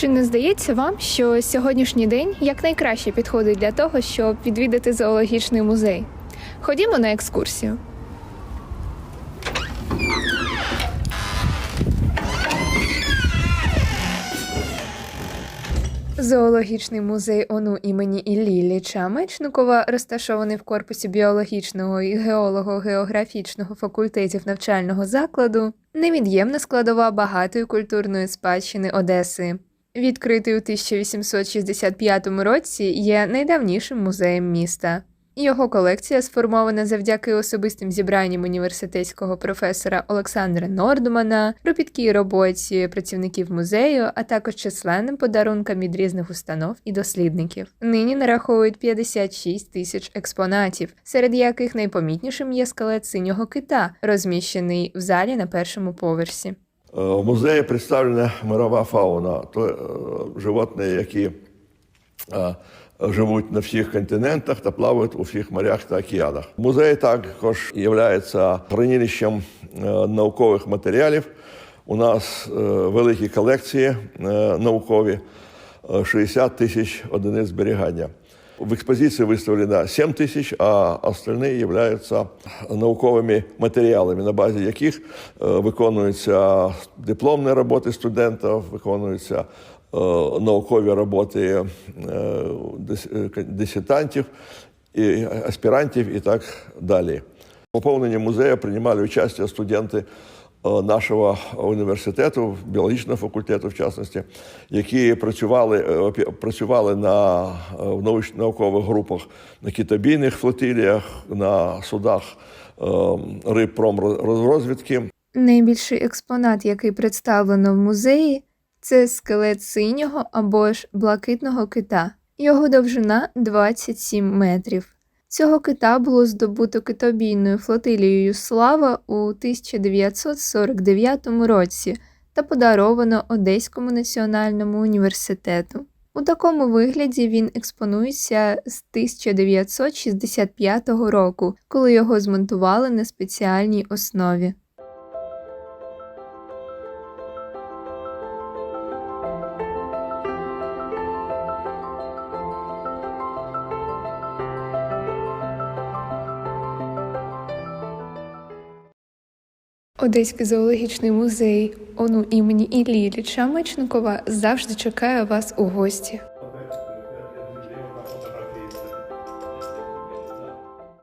Чи не здається вам, що сьогоднішній день якнайкраще підходить для того, щоб відвідати зоологічний музей? Ходімо на екскурсію. Зоологічний музей ОНУ імені Іллі Ілліча Мечникова, розташований в корпусі біологічного і геолого-географічного факультетів навчального закладу, невід'ємна складова багатої культурної спадщини Одеси. Відкритий у 1865 році є найдавнішим музеєм міста. Його колекція сформована завдяки особистим зібранням університетського професора Олександра Нордмана, робіткій роботі працівників музею, а також численним подарункам від різних установ і дослідників. Нині нараховують 56 тисяч експонатів, серед яких найпомітнішим є скелет синього кита, розміщений в залі на першому поверсі. Е, В музеї представлена мирова фауна, то е, животні, які е, живуть на всіх континентах та плавають у всіх морях та океанах. Музей також є хранилищем наукових матеріалів. У нас великі колекції наукові, е, 60 тисяч одиниць зберігання. В експозиції виставлено 7 тисяч, а остальні являються науковими матеріалами, на базі яких е, виконуються дипломні роботи студентів, виконуються е, наукові роботи е, дисертантів, і аспірантів і так далі. Поповненні музею приймали участь студенти нашого університету, біологічного факультету, в частності, які працювали, е, працювали на е, в наукових групах на китобійних флотиліях, на судах е, рибпромрозвідки. Найбільший експонат, який представлено в музеї, це скелет синього або ж блакитного кита. Його довжина 27 метрів. Цього кита було здобуто китобійною флотилією Слава у 1949 році та подаровано Одеському національному університету. У такому вигляді він експонується з 1965 року, коли його змонтували на спеціальній основі. Одеський зоологічний музей ОНУ імені Іллі Мечникова завжди чекає вас у гості.